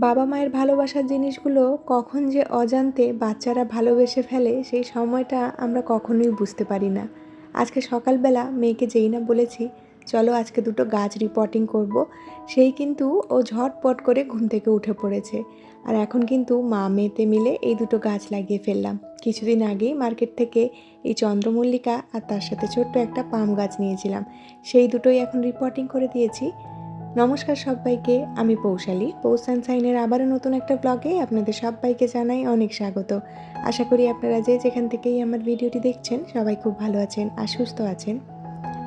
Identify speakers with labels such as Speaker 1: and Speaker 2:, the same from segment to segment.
Speaker 1: বাবা মায়ের ভালোবাসার জিনিসগুলো কখন যে অজান্তে বাচ্চারা ভালোবেসে ফেলে, সেই সময়টা আমরা কখনোই বুঝতে পারি না। আজকে সকালবেলা মেয়েকে যেই না বলেছি, চলো আজকে দুটো গাছ রিপোর্টিং করব। সেই কিন্তু ও ঝটপট করে ঘুম থেকে উঠে পড়েছে। আর এখন কিন্তু মা মেয়েতে মিলে এই দুটো গাছ লাগিয়ে ফেললাম। কিছুদিন আগেই মার্কেট থেকে এই চন্দ্রমল্লিকা আর তার সাথে ছোট্ট একটা পাম গাছ নিয়েছিলাম। সেই দুটোই এখন রিপোর্টিং করে দিয়েছি। নমস্কার সবাইকে, আমি পৌশালী। পৌষ সাইনের আবারও নতুন একটা ব্লগে আপনাদের সবাইকে জানাই অনেক স্বাগত। আশা করি আপনারা যে যেখান থেকেই আমার ভিডিওটি দেখছেন, সবাই খুব ভালো আছেন আর সুস্থ আছেন।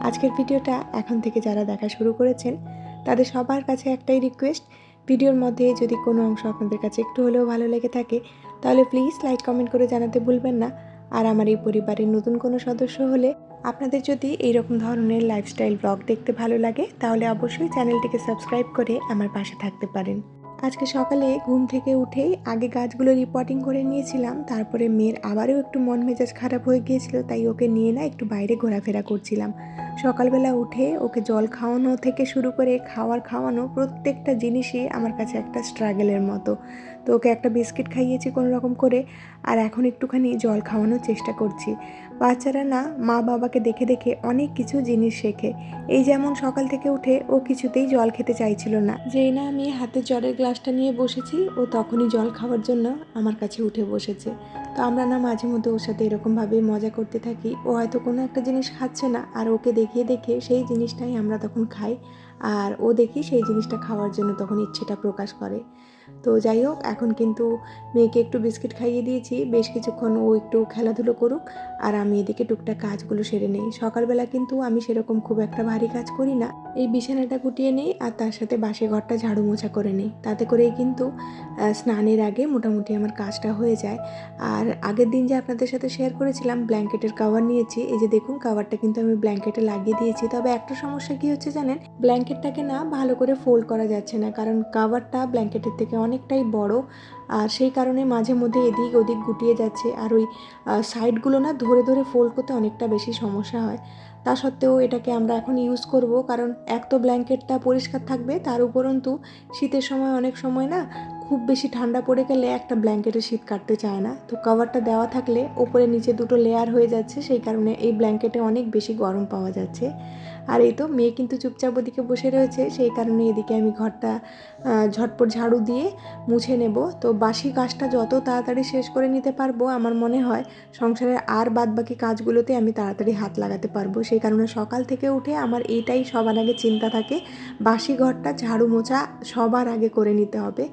Speaker 1: আজকের ভিডিওটা এখন থেকে যারা দেখা শুরু করেছেন, তাদের সবার কাছে একটাই রিকোয়েস্ট ভিডিওর মধ্যে যদি কোনো অংশ আপনাদের কাছে একটু হলেও ভালো লেগে থাকে, তাহলে প্লিজ লাইক কমেন্ট করে জানাতে ভুলবেন না। আর আমার এই পরিবারের নতুন কোনো সদস্য হলে আপনাদের যদি এই রকম ধরনের লাইফস্টাইল ব্লগ দেখতে ভালো লাগে, তাহলে অবশ্যই চ্যানেলটিকে সাবস্ক্রাইব করে আমার পাশে থাকতে পারেন। আজকে সকালে ঘুম থেকে উঠেই আগে গাছগুলো রিপোর্টিং করে নিয়েছিলাম, তারপরে মেয়ের আবারও একটু মন মেজাজ খারাপ হয়ে গিয়েছিল, তাই ওকে নিয়ে না একটু বাইরে ঘোরাফেরা করছিলাম। সকালবেলা উঠে ওকে জল খাওয়ানো থেকে শুরু করে খাওয়ার খাওয়ানো প্রত্যেকটা জিনিসই আমার কাছে একটা স্ট্রাগলের মতো। তো ওকে একটা বিস্কিট খাইয়েছি কোনো রকম করে, আর এখন একটুখানি জল খাওয়ানোর চেষ্টা করছি। বাচ্চারা না মা বাবাকে দেখে দেখে অনেক কিছু জিনিস শেখে। এই যেমন সকাল থেকে উঠে ও কিছুতেই জল খেতে চাইছিল না। যেই না আমি হাতে জলের গ্লাসটা নিয়ে বসেছি, ও তখনই জল খাওয়ার জন্য আমার কাছে উঠে বসেছে। তো আমরা না মাঝে মধ্যে ওর সাথে এরকমভাবে মজা করতে থাকি। ও হয়তো কোনো একটা জিনিস খাচ্ছে না, আর ওকে দেখিয়ে দেখে সেই জিনিসটাই আমরা তখন খাই, আর ও দেখি সেই জিনিসটা খাওয়ার জন্য তখন ইচ্ছেটা প্রকাশ করে। তো যাই হোক, এখন কিন্তু মেয়েকে একটু বিস্কিট খাইয়ে দিয়েছি। বেশ কিছুক্ষণ ও একটু খেলাধুলো করুক আর আমি এদিকে টুকটাক কাজগুলো সেরে নিই। সকালবেলা কিন্তু আমি সেরকম খুব একটা ভারী কাজ করি না। এই বিছানাটা গুটিয়ে নিই আর তার সাথে বাসে ঘরটা ঝাড়ু মোছা করে নিই। তাতে করেই কিন্তু স্নানের আগে মোটামুটি আমার কাজটা হয়ে যায়। আর আগের দিন যে আপনাদের সাথে শেয়ার করেছিলাম ব্ল্যাঙ্কেটের কাভার নিয়েছি, এই যে দেখুন কাভারটা কিন্তু আমি ব্ল্যাঙ্কেটে লাগিয়ে দিয়েছি। তবে একটা সমস্যা কি হচ্ছে জানেন? ব্ল্যাঙ্কেটটাকে না ভালো করে ফোল্ড করা যাচ্ছে না। কারণ কাভারটা ব্ল্যাঙ্কেটের থেকে অনেকটাই বড়। আর সেই কারণে মাঝে মধ্যে এদিক ওদিক গুটিয়ে যাচ্ছে। আর ওই সাইডগুলো না ধরে ধরে ফোল্ড করতে অনেকটা বেশি সমস্যা হয়। তা সত্ত্বেও এটাকে আমরা এখন ইউজ করব। কারণ এক তো ব্ল্যাঙ্কেটটা পরিষ্কার থাকবে, তার উপরন্তু শীতের সময় অনেক সময় না খুব বেশি ঠান্ডা পড়ে গেলে একটা ব্ল্যাঙ্কেটে শীত কাটতে চায় না। তো কভারটা দেওয়া থাকলে ওপরে নিচে দুটো লেয়ার হয়ে যাচ্ছে। সেই কারণে এই ব্ল্যাঙ্কেটে অনেক বেশি গরম পাওয়া যাচ্ছে। আর এই তো মেয়ে কিন্তু চুপচাপ ওদিকে বসে রয়েছে, সেই কারণে এদিকে আমি ঘরটা ঝটপট ঝাড়ু দিয়ে মুছে নেব। তো বাসি কাজটা যত তাড়াতাড়ি শেষ করে নিতে পারব, আমার মনে হয় সংসারের আর বাদ বাকি কাজগুলোতে আমি তাড়াতাড়ি হাত লাগাতে পারব। সেই কারণে সকাল থেকে উঠে আমার এইটাই সবার আগে চিন্তা থাকে, বাসি ঘরটা ঝাড়ু মোছা সবার আগে করে নিতে হবে।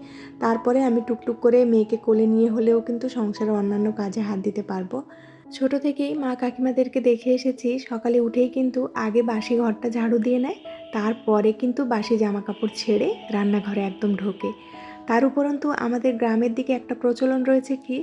Speaker 1: তারপরে আমি টুকটুক করে মেয়েকে কোলে নিয়ে হলেও কিন্তু সংসারের অন্যান্য কাজে হাত দিতে পারব। ছোট থেকেই মা কাকিমাদেরকে দেখে এসেছি, সকালে উঠেই কিন্তু আগে বাসি ঘরটা ঝাড়ু দিয়ে নেয়, তারপরে কিন্তু বাসি জামা কাপড় ছেড়ে রান্নাঘরে একদম ঢোকে। তার উপরন্তু আমাদের গ্রামের দিকে একটা প্রচলন রয়েছে কি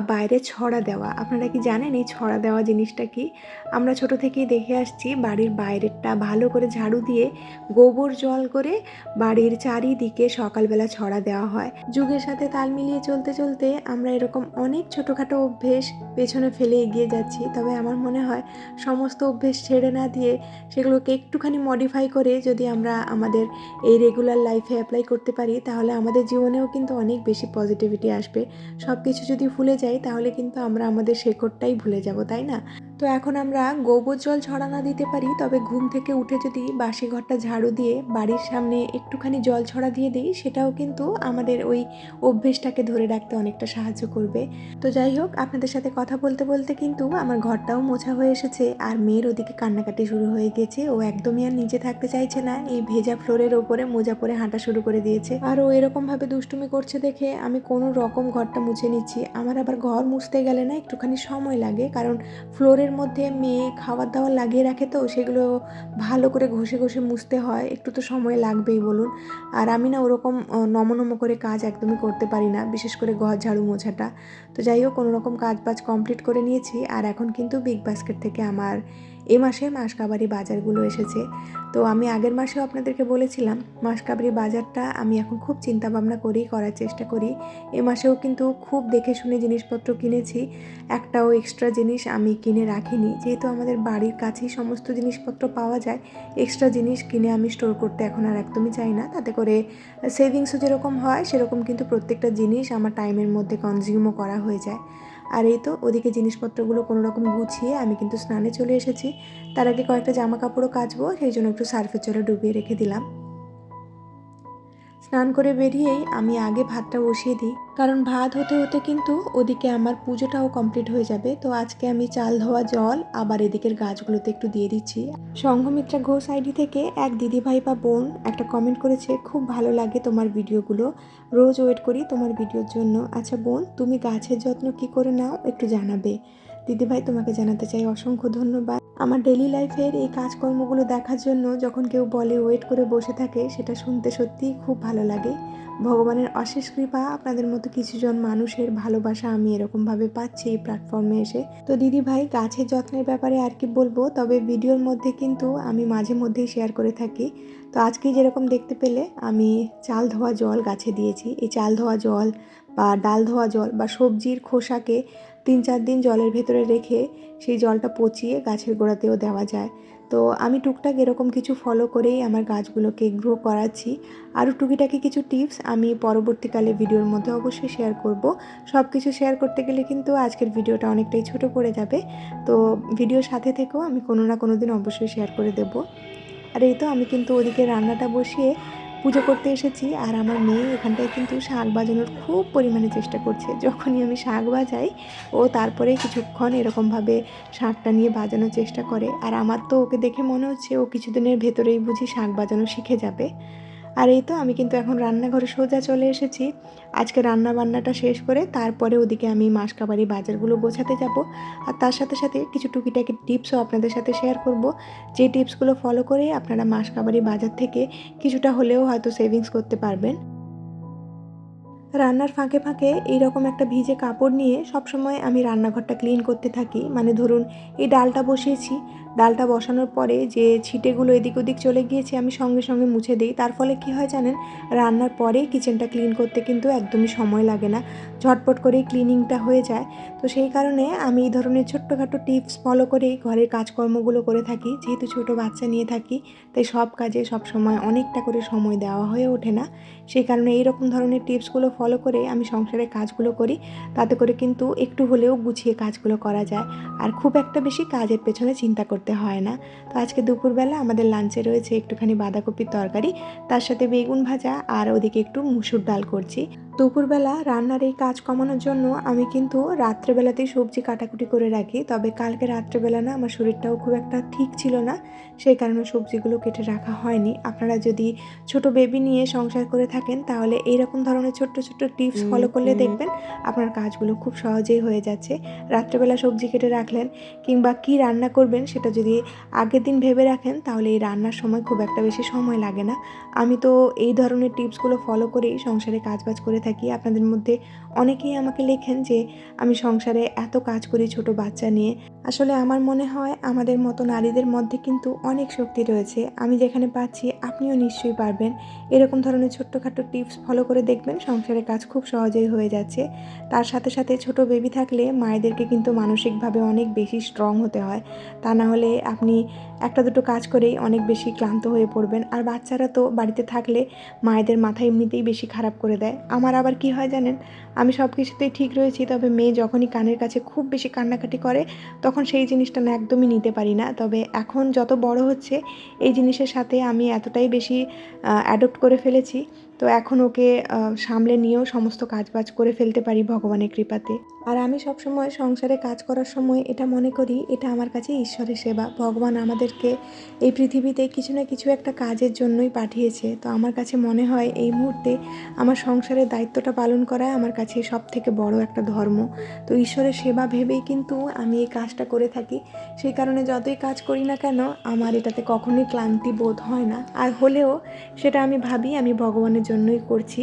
Speaker 1: বাইরে ছড়া দেওয়া। আপনারা কি জানেন এই ছড়া দেওয়া জিনিসটা কি? আমরা ছোট থেকেই দেখে আসছি বাড়ির বাইরেরটা ভালো করে ঝাড়ু দিয়ে গোবর জল করে বাড়ির চারিদিকে সকালবেলা ছড়া দেওয়া হয়। যুগের সাথে তাল মিলিয়ে চলতে চলতে আমরা এরকম অনেক ছোটোখাটো অভ্যেস পেছনে ফেলে এগিয়ে যাচ্ছি। তবে আমার মনে হয় সমস্ত অভ্যেস ছেড়ে না দিয়ে সেগুলোকে একটুখানি মডিফাই করে যদি আমরা আমাদের এই রেগুলার লাইফে অ্যাপ্লাই করতে পারি, তাহলে আমাদের জীবনেও কিন্তু অনেক বেশি পজিটিভিটি আসবে। সব কিছু যদি ভুলে যাই, তাহলে কিন্তু আমরা আমাদের শেকড়টাই ভুলে যাব, তাই না? তো এখন আমরা গোবর জল ছড়ানো দিতে পারি, তবে ঘুম থেকে উঠে যদি বাসি ঘরটা ঝাড়ু দিয়ে বাড়ির সামনে একটুখানি জল ছড়া দিয়ে দিই, সেটাও কিন্তু আমাদের ওই অভ্যেসটাকে ধরে রাখতে অনেকটা সাহায্য করবে। তো যাই হোক, আপনাদের সাথে কথা বলতে বলতে কিন্তু আমার ঘরটাও মোছা হয়ে এসেছে, আর মেয়ের ওদিকে কান্নাকাটি শুরু হয়ে গেছে। ও একদমই আর নিচে থাকতে চাইছে না, এই ভেজা ফ্লোরের ওপরে মোজা পরে হাঁটা শুরু করে দিয়েছে। আর ও এরকমভাবে দুষ্টুমি করছে দেখে আমি কোনো রকম ঘরটা মুছে নিচ্ছি। আমার আবার ঘর মুছতে গেলে না একটুখানি সময় লাগে। কারণ ফ্লোরের মধ্যে মেয়ে খাবার দাবার লাগিয়ে রাখে তো, সেগুলো ভালো করে ঘষে ঘষে মুছতে হয়। একটু তো সময় লাগবেই বলুন। আর আমি না ওরকম নমনম করে কাজ একদমই করতে পারি না, বিশেষ করে ঘর ঝাড়ু মোছাটা। তো যাই হোক, কোনোরকম কাজ বাজ কমপ্লিট করে নিয়েছি। আর এখন কিন্তু বিগ বাস্কেট থেকে আমার এ মাসে মাসকাবারি বাজারগুলো এসেছে। তো আমি আগের মাসেও আপনাদেরকে বলেছিলাম, মাসকাবারি বাজারটা আমি এখন খুব চিন্তা ভাবনা করি করার চেষ্টা করি। এ মাসেও কিন্তু খুব দেখে শুনে জিনিসপত্র কিনেছি। একটাও এক্সট্রা জিনিস আমি কিনে রাখিনি। যেহেতু আমাদের বাড়ির কাছেই সমস্ত জিনিসপত্র পাওয়া যায় এক্সট্রা জিনিস কিনে আমি স্টোর করতে এখন আর একদমই চাই না। তাতে করে সেভিংসও যেরকম হয়, সেরকম কিন্তু প্রত্যেকটা জিনিস আমার টাইমের মধ্যে কনজিউমও করা হয়ে যায়। আর এই তো ওদিকে জিনিসপত্রগুলো কোনো রকম গুছিয়ে আমি কিন্তু স্নানে চলে এসেছি। তার আগে কয়েকটা জামা কাপড়ও কাচবো, সেই জন্য একটু সার্ফের জলে ডুবিয়ে রেখে দিলাম। স্নান করে বেরিয়েই আমি আগে ভাতটা বসিয়ে দিই। কারণ ভাত হতে হতে কিন্তু ওদিকে আমার পুজোটাও কমপ্লিট হয়ে যাবে। তো আজকে আমি চাল ধোয়া জল, আবার এদিকের গাছগুলোতে একটু দিয়ে দিচ্ছি। সংঘমিত্রা ঘোষ আইডি থেকে এক দিদিভাই বা বোন একটা কমেন্ট করেছে, খুব ভালো লাগে তোমার ভিডিওগুলো। রোজ ওয়েট করি তোমার ভিডিওর জন্য। আচ্ছা বোন, তুমি গাছের যত্ন কি করে নাও একটু জানাবে। দিদিভাই তোমাকে জানাতে চাই অসংখ্য ধন্যবাদ। আমার ডেলি লাইফের এই কাজকর্মগুলো দেখার জন্য যখন কেউ বলে ওয়েট করে বসে থাকে, সেটা শুনতে সত্যিই খুব ভালো লাগে। ভগবানের অশেষ কৃপা, আপনাদের মতো কিছুজন মানুষের ভালোবাসা আমি এরকমভাবে পাচ্ছি এই প্ল্যাটফর্মে এসে। তো দিদি ভাই গাছের যত্নের ব্যাপারে আর কি বলব? তবে ভিডিওর মধ্যে কিন্তু আমি মাঝে মধ্যেই শেয়ার করে থাকি। তো আজকে যেরকম দেখতে পেলে, আমি চাল ধোয়া জল গাছে দিয়েছি। এই চাল ধোয়া জল বা ডাল ধোয়া জল বা সবজির খোসাকে তিন চার দিন জলের ভেতরে রেখে সেই জলটা পচিয়ে গাছের গোড়াতেও দেওয়া যায়। তো আমি টুকটাক এরকম কিছু ফলো করেই আমার গাছগুলোকে গ্রো করাচ্ছি। আরও টুকিটাকি কিছু টিপস আমি পরবর্তীকালে ভিডিওর মধ্যে অবশ্যই শেয়ার করব। সব কিছু শেয়ার করতে গেলে কিন্তু আজকের ভিডিওটা অনেকটাই ছোট পড়ে যাবে। তো ভিডিওর সাথে থেকেও আমি কোনো না কোনো দিন অবশ্যই শেয়ার করে দেব। আর এই তো আমি কিন্তু ওদিকে রান্নাটা বসিয়ে পুজো করতে এসেছি আর আমার মেয়ে এখানটায় কিন্তু শাক বাজানোর খুব পরিমাণে চেষ্টা করছে। যখনই আমি শাক বাজাই, ও তারপরে কিছুক্ষণ এরকমভাবে শাকটা নিয়ে বাজানোর চেষ্টা করে। আর আমার তো ওকে দেখে মনে হচ্ছে ও কিছুদিনের ভেতরেই বুঝি শাক বাজানো শিখে যাবে। আর এই তো আমি কিন্তু এখন রান্নাঘরে সোজা চলে এসেছি। আজকে রান্না বান্নাটা শেষ করে তারপরে ওদিকে আমি মাসকাবারি বাজারগুলো গোছাতে যাব। আর তার সাথে সাথে কিছু টুকিটাকি টিপসও আপনাদের সাথে শেয়ার করব। যে টিপসগুলো ফলো করে আপনারা মাসকাবারি বাজার থেকে কিছুটা হলেও হয়তো সেভিংস করতে পারবেন। রান্নার ফাঁকে ফাঁকে এইরকম একটা ভিজে কাপড় নিয়ে সবসময় আমি রান্নাঘরটা ক্লিন করতে থাকি। মানে ধরুন এই ডালটা বসিয়েছি ডালটা বসানোর পরে যে ছিটেগুলো এদিক ওদিক চলে গিয়েছে আমি সঙ্গে সঙ্গে মুছে দিই। তার ফলে কি হয় জানেন, রান্নার পরে কিচেনটা ক্লিন করতে কিন্তু একদমই সময় লাগে না। ঝটপট করেই ক্লিনিংটা হয়ে যায়। তো সেই কারণে আমি এই ধরনের ছোট্টখাটো টিপস ফলো করেই ঘরের কাজকর্মগুলো করে থাকি। যেহেতু ছোট বাচ্চা নিয়ে থাকি, তাই সব কাজে সব সময় অনেকটা করে সময় দেওয়া হয়ে ওঠে না। সেই কারণে এইরকম ধরনের টিপসগুলো ফলো করে আমি সংসারের কাজগুলো করি। তাতে করে কিন্তু একটু হলেও গুছিয়ে কাজগুলো করা যায়। আর খুব একটা বেশি কাজের পেছনে চিন্তা করতে হয় না। তো আজকে দুপুরবেলা আমাদের লাঞ্চে রয়েছে একটুখানি বাঁধাকপির তরকারি, তার সাথে বেগুন ভাজা আর ওদিকে একটু মুসুর ডাল করছি। দুপুরবেলা রান্নার এই কাজ কমানোর জন্য আমি কিন্তু রাত্রেবেলাতেই সবজি কাটাকুটি করে রাখি তবে কালকে রাত্রেবেলা না আমার শরীরটাও খুব একটা ঠিক ছিল না সেই কারণে সবজিগুলো কেটে রাখা হয়নি। আপনারা যদি ছোট বেবি নিয়ে সংসার করে থাকেন তাহলে এইরকম ধরনের ছোট্ট ছোট্ট টিপস ফলো করলে দেখবেন আপনার কাজগুলো খুব সহজেই হয়ে যাচ্ছে। রাত্রেবেলা সবজি কেটে রাখলেন কিংবা কি রান্না করবেন সেটা যদি আগের দিন ভেবে রাখেন তাহলে এই রান্নার সময় খুব একটা বেশি সময় লাগে না। আমি তো এই ধরনের টিপসগুলো ফলো করেই সংসারে কাজবাজ করে থাকি। আপনাদের মধ্যে অনেকেই আমাকে লেখেন যে, আমি সংসারে এত কাজ করি ছোট বাচ্চা নিয়ে। আসলে আমার মনে হয় আমাদের মতো নারীদের মধ্যে কিন্তু অনেক শক্তি রয়েছে। আমি যেখানে পাচ্ছি, আপনিও নিশ্চয়ই পারবেন। এরকম ধরনের ছোট্টখাটো টিপস ফলো করে দেখবেন, সংসারের কাজ খুব সহজেই হয়ে যাচ্ছে। তার সাথে সাথে ছোট বেবি থাকলে মায়েদেরকে কিন্তু মানসিকভাবে অনেক বেশি স্ট্রং হতে হয়। তা না হলে আপনি একটা দুটো কাজ করেই অনেক বেশি ক্লান্ত হয়ে পড়বেন। আর বাচ্চারা তো বাড়িতে থাকলে মায়েদের মাথা এমনিতেই বেশি খারাপ করে দেয়। আমার আবার কি হয় জানেন? আমি সব কিছুতেই ঠিক রয়েছি, তবে মেয়ে যখনই কানের কাছে খুব বেশি কান্নাকাটি করে, তখন সেই জিনিসটা না একদমই নিতে পারি না, তবে এখন যত বড় হচ্ছে, এই জিনিসের সাথে আমি এতটাই বেশি অ্যাডপ্ট করে ফেলেছি তো এখন ওকে সামলে নিয়েও সমস্ত কাজবাজ করে ফেলতে পারি ভগবানের কৃপাতে। আর আমি সবসময় সংসারে কাজ করার সময় এটা মনে করি, এটা আমার কাছে ঈশ্বরের সেবা। ভগবান আমাদেরকে এই পৃথিবীতে কিছু না কিছু একটা কাজের জন্যই পাঠিয়েছে। তো আমার কাছে মনে হয় এই মুহূর্তে আমার সংসারের দায়িত্বটা পালন করা আমার কাছে সব থেকে বড় একটা ধর্ম। তো ঈশ্বরের সেবা ভেবেই কিন্তু আমি এই কাজটা করে থাকি। সেই কারণে যতই কাজ করি না কেন, আমার এটাতে কখনোই ক্লান্তি বোধ হয় না। আর হলেও সেটা আমি ভাবি, আমি ভগবানের জন্যই করছি।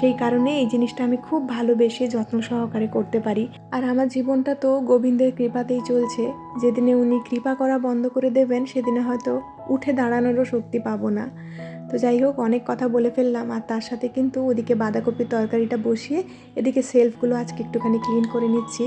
Speaker 1: সেই কারণে এই জিনিসটা আমি খুব ভালোবেসে যত্ন সহকারে করতে পারি। আর আমার জীবনটা তো গোবিন্দের কৃপাতেই চলছে। যেদিনে উনি কৃপা করা বন্ধ করে দেবেন, সেদিনে হয়তো উঠে দাঁড়ানোরও শক্তি পাবো না। তো যাই হোক, অনেক কথা বলে ফেললাম। আর তার সাথে কিন্তু ওদিকে বাঁধাকপির তরকারিটা বসিয়ে এদিকে সেলফগুলো আজকে একটুখানি ক্লিন করে নিচ্ছি।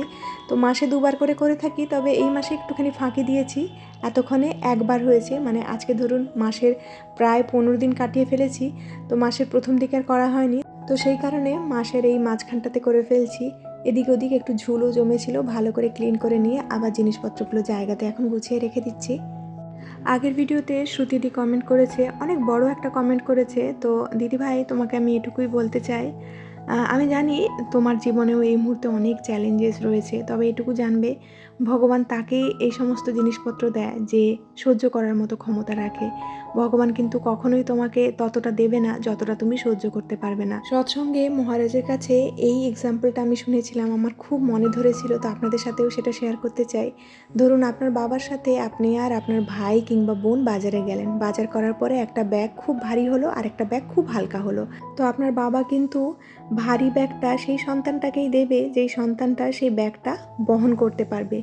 Speaker 1: তো মাসে দুবার করে করে থাকি, তবে এই মাসে একটুখানি ফাঁকি দিয়েছি। এতক্ষণে একবার হয়েছে মানে আজকে ধরুন মাসের প্রায় পনেরো দিন কাটিয়ে ফেলেছি, তো মাসের প্রথম দিকে আর করা হয়নি। তো সেই কারণে মাসের এই মাঝখানটাতে করে ফেলছি। এদিক ওদিক একটু ঝুলও জমেছিল, ভালো করে ক্লিন করে নিয়ে আবার জিনিসপত্রগুলো জায়গাতে এখন গুছিয়ে রেখে দিচ্ছি। আগের ভিডিওতে শ্রুতিদি কমেন্ট করেছে, অনেক বড় একটা কমেন্ট করেছে, তো দিদিভাই তোমাকে আমি এটুকুই বলতে চাই আমি জানি তোমার জীবনেও এই মুহূর্তে অনেক চ্যালেঞ্জেস রয়েছে, তবে এটুকু জানবে ভগবান তাকেই এই সমস্ত জিনিসপত্র দেয় যে সহ্য করার মতো ক্ষমতা রাখে। ভগবান কিন্তু কখনোই তোমাকে ততটা দেবে না যতটা তুমি সহ্য করতে পারবে না। সৎসঙ্গে মহারাজের কাছে এই এক্সাম্পলটা আমি শুনেছিলাম, আমার খুব মনে ধরেছিল, তো আপনাদের সাথেও সেটা শেয়ার করতে চাই। ধরুন আপনার বাবার সাথে আপনি আর আপনার ভাই কিংবা বোন বাজারে গেলেন। বাজার করার পরে একটা ব্যাগ খুব ভারী হলো আর একটা ব্যাগ খুব হালকা হলো। তো আপনার বাবা কিন্তু ভারী ব্যাগটা সেই সন্তানটাকেই দেবে, যেই সন্তানটা সেই ব্যাগটা বহন করতে পারবে।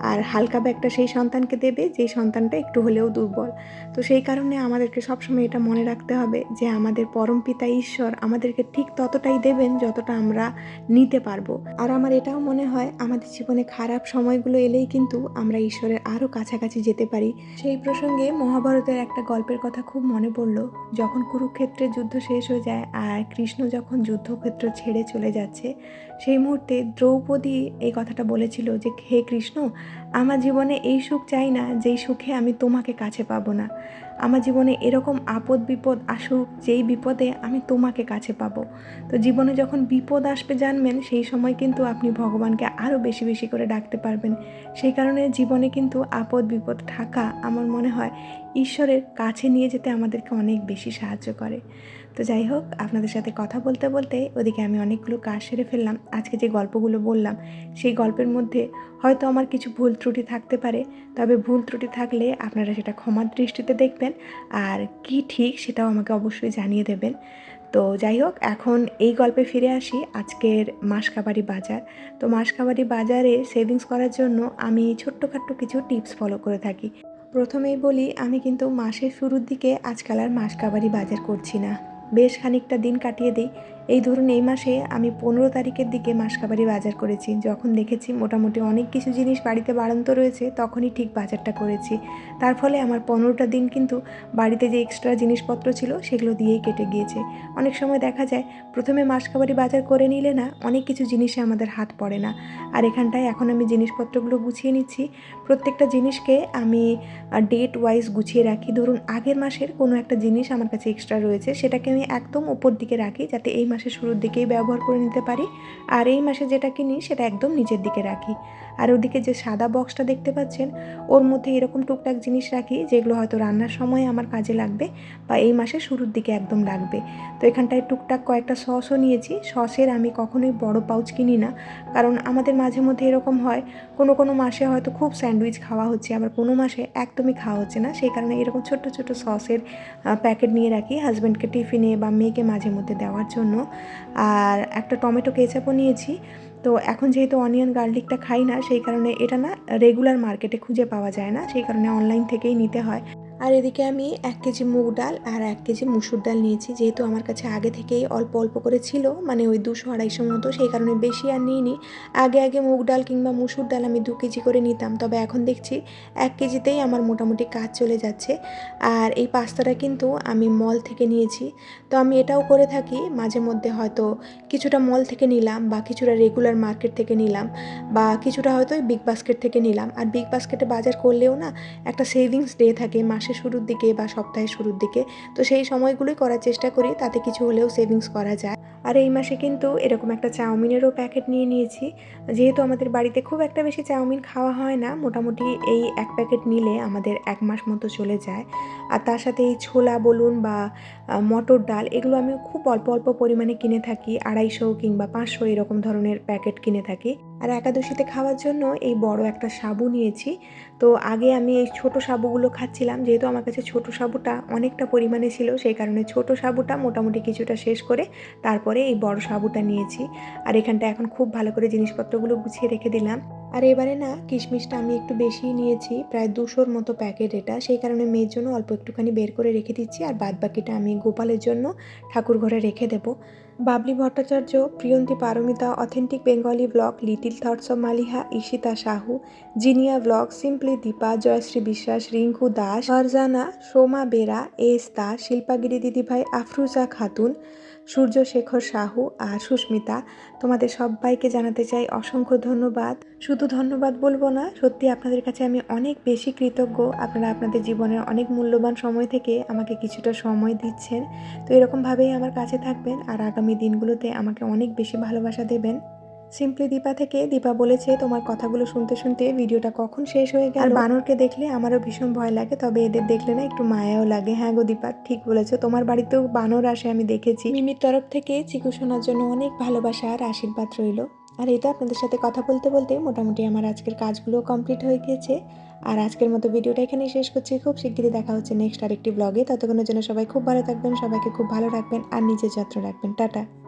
Speaker 1: আর হালকা ব্যাগটা সেই সন্তানকে দেবে, যেই সন্তানটা একটু হলেও দুর্বল। তো সেই কারণে আমাদেরকে সবসময় এটা মনে রাখতে হবে যে আমাদের পরম পিতা ঈশ্বর আমাদেরকে ঠিক ততটাই দেবেন যতটা আমরা নিতে পারব। আর আমার এটাও মনে হয় আমাদের জীবনে খারাপ সময়গুলো এলেই কিন্তু আমরা ঈশ্বরের আরও কাছাকাছি যেতে পারি। সেই প্রসঙ্গে মহাভারতের একটা গল্পের কথা খুব মনে পড়ল। যখন কুরুক্ষেত্রের যুদ্ধ শেষ হয়ে যায় আর কৃষ্ণ যখন যুদ্ধক্ষেত্র ছেড়ে চলে যাচ্ছে, সেই মুহূর্তে দ্রৌপদী এই কথাটা বলেছিল যে, হে কৃষ্ণ আমার জীবনে এই সুখ চাই না, যেই সুখে আমি তোমাকে কাছে পাবো না। আমার জীবনে এরকম আপদ বিপদ আসুক, যেই বিপদে আমি তোমাকে কাছে পাবো। তো জীবনে যখন বিপদ আসবে জানবেন, সেই সময় কিন্তু আপনি ভগবানকে আরও বেশি বেশি করে ডাকতে পারবেন। সেই কারণে জীবনে কিন্তু আপদ বিপদ থাকা আমার মনে হয় ঈশ্বরের কাছে নিয়ে যেতে আমাদেরকে অনেক বেশি সাহায্য করে। তো যাই হোক, আপনাদের সাথে কথা বলতে বলতে ওদিকে আমি অনেকগুলো কাজ সেরে ফেললাম। আজকে যে গল্পগুলো বললাম, সেই গল্পের মধ্যে হয়তো আমার কিছু ভুল ত্রুটি থাকতে পারে। তবে ভুল ত্রুটি থাকলে আপনারা সেটা ক্ষমার দৃষ্টিতে দেখবেন আর কি ঠিক সেটাও আমাকে অবশ্যই জানিয়ে দেবেন। তো যাই হোক, এখন এই গল্পে ফিরে আসি আজকের মাসকাবাড়ি বাজার। তো মাসকাবাড়ি বাজারে সেভিংস করার জন্য আমি ছোট্টখাট্ট কিছু টিপস ফলো করে থাকি। প্রথমেই বলি, আমি কিন্তু মাসের শুরুর দিকে আজকাল আর মাসকাবাড়ি বাজার করছি না। বেশ খানিকটা দিন কাটিয়ে দিই। এই ধরুন এই মাসে আমি পনেরো তারিখের দিকে মাসকাবাড়ি বাজার করেছি। যখন দেখেছি মোটামুটি অনেক কিছু জিনিস বাড়িতে বাড়ন্ত রয়েছে, তখনই ঠিক বাজারটা করেছি। তার ফলে আমার পনেরোটা দিন কিন্তু বাড়িতে যে এক্সট্রা জিনিসপত্র ছিল সেগুলো দিয়েই কেটে গিয়েছে। অনেক সময় দেখা যায় প্রথমে মাসকাবাড়ি বাজার করে নিলে না অনেক কিছু জিনিসে আমাদের হাত পড়ে না। আর এখানটায় এখন আমি জিনিসপত্রগুলো গুছিয়ে নিচ্ছি। প্রত্যেকটা জিনিসকে আমি ডেট ওয়াইজ গুছিয়ে রাখি। ধরুন আগের মাসের কোনো একটা জিনিস আমার কাছে এক্সট্রা রয়েছে, সেটাকে আমি একদম ওপর দিকে রাখি যাতে এই মাসের শুরুর দিকেই ব্যবহার করে নিতে পারি। আর এই মাসে যেটা কিনি সেটা একদম নিচের দিকে রাখি। আর ওদিকে যে সাদা বক্সটা দেখতে পাচ্ছেন, ওর মধ্যে এরকম টুকটাক জিনিস রাখি যেগুলো হয়তো রান্নার সময় আমার কাজে লাগবে বা এই মাসে শুরুর দিকে একদম লাগবে। তো এখানটায় টুকটাক কয়েকটা সসও নিয়েছি। সসের আমি কখনোই বড় পাউচ কিনি না। কারণ আমাদের মাঝে মধ্যে এরকম হয়, কোনো কোনো মাসে হয়তো খুব স্যান্ডউইচ খাওয়া হচ্ছে, আবার কোনো মাসে একদমই খাওয়া হচ্ছে না। সেই কারণে এরকম ছোট্ট ছোট সসের প্যাকেট নিয়ে রাখি হাজব্যান্ডকে টিফিনে বা মেয়েকে মাঝে মধ্যে দেওয়ার জন্য। আর একটা টমেটো কেচাপও নিয়েছি। তো এখন যেহেতু অনিয়ন গার্লিকটা খাই না, সেই কারণে এটা না রেগুলার মার্কেটে খুঁজে পাওয়া যায় না, সেই কারণে অনলাইন থেকেই নিতে হয়। আর এদিকে আমি এক কেজি মুগ ডাল আর এক কেজি মুসুর ডাল নিয়েছি, যেহেতু আমার কাছে আগে থেকেই অল্প অল্প করে ছিল মানে ওই দুশো আড়াইশো মতো, সেই কারণে বেশি আর নিইনি। আগে আগে মুগ ডাল কিংবা মুসুর ডাল আমি দু কেজি করে নিতাম, তবে এখন দেখছি এক কেজিতেই আমার মোটামুটি কাজ চলে যাচ্ছে। আর এই পাস্তাটা কিন্তু আমি মল থেকে নিয়েছি, তো আমি এটাও করে থাকি, মাঝে মধ্যে হয়তো কিছুটা মল থেকে নিলাম বা কিছুটা রেগুলার মার্কেট থেকে নিলাম বা কিছুটা হয়তো বিগ বাস্কেট থেকে নিলাম। আর বিগ বাস্কেটে বাজার করলেও না একটা সেভিংস ডে থাকে মাসের শুরুর দিকে বা সপ্তাহের শুরুর দিকে। তো সেই সময়গুলোই করার চেষ্টা করি, তাতে কিছু হলেও সেভিংস করা যায়। আর এই মাসে কিন্তু এরকম একটা চাউমিনেরও প্যাকেট নিয়ে নিয়েছি। যেহেতু আমাদের বাড়িতে খুব একটা বেশি চাউমিন খাওয়া হয় না, মোটামুটি এই এক প্যাকেট নিলে আমাদের এক মাস মতো চলে যায়। আর তার সাথে এই ছোলা বলুন বা মটর ডাল, এগুলো আমি খুব অল্প অল্প পরিমাণে কিনে থাকি। আড়াইশো কিংবা পাঁচশো এরকম ধরনের প্যাকেট কিনে থাকি। আর একাদশীতে খাওয়ার জন্য এই বড় একটা সাবু নিয়েছি। তো আগে আমি এই ছোটো সাবুগুলো খাচ্ছিলাম, যেহেতু আমার কাছে ছোটো সাবুটা অনেকটা পরিমাণে ছিল, সেই কারণে ছোট সাবুটা মোটামুটি কিছুটা শেষ করে তারপরে এই বড় সাবুটা নিয়েছি। আর এখানটা এখন খুব ভালো করে জিনিসপত্রগুলো গুছিয়ে রেখে দিলাম। আর এবারে না কিশমিশটা আমি একটু বেশিই নিয়েছি, প্রায় দুশোর মতো প্যাকেট এটা। সেই কারণে মেয়ের জন্য অল্প একটুখানি বের করে রেখে দিচ্ছি আর বাদ বাকিটা আমি গোপালের জন্য ঠাকুর ঘরে রেখে দেবো। Babli Bhattacharya, Priyanti Paromita, authentic Bengali blog, little thoughts of Maliha, Ishita Sahu, Zinia blog, simply Dipa, Joyshree Biswas, Rinku Das, Farzana, Soma Bera, S Das, Shilpagiri দিদিভাই, আফরুজা খাতুন সূর্য শেখর সাহু আর সুস্মিতা, তোমাদের সবাইকে জানাতে চাই অসংখ্য ধন্যবাদ। শুধু ধন্যবাদ বলব না, সত্যি আপনাদের কাছে আমি অনেক বেশি কৃতজ্ঞ। আপনারা আপনাদের জীবনের অনেক মূল্যবান সময় থেকে আমাকে কিছুটা সময় দিচ্ছেন। তো এরকমভাবেই আমার কাছে থাকবেন আর আগামী দিনগুলোতে আমাকে অনেক বেশি ভালোবাসা দেবেন। সিম্পলি দীপা থেকে দীপা বলেছে, তোমার কথাগুলো শুনতে শুনতে ভিডিওটা কখন শেষ হয়ে গেল? আর বানরকে দেখলে আমারও ভীষণ ভয় লাগে, তবে এদের দেখলে না একটু মায়াও লাগে। হ্যাঁ গো দীপা, ঠিক বলেছ, তোমার বাড়িতেও বানর আসে, আমি দেখেছি। মিমির তরফ থেকে চিকু শোনার জন্য অনেক ভালোবাসা আর আশীর্বাদ রইল। আর তো আপনাদের সাথে কথা বলতে বলতে মোটামুটি আমার আজকের কাজগুলো কমপ্লিট হয়ে গিয়েছে। আর আজকের মতো ভিডিওটা এখানেই শেষ করছি। খুব শিগগিরই দেখা হচ্ছে নেক্সট আরেকটি ব্লগে। ততক্ষণের জন্য সবাই খুব ভালো থাকবেন, সবাইকে খুব ভালো রাখবেন, আর নিজের যত্ন রাখবেন। টাটা।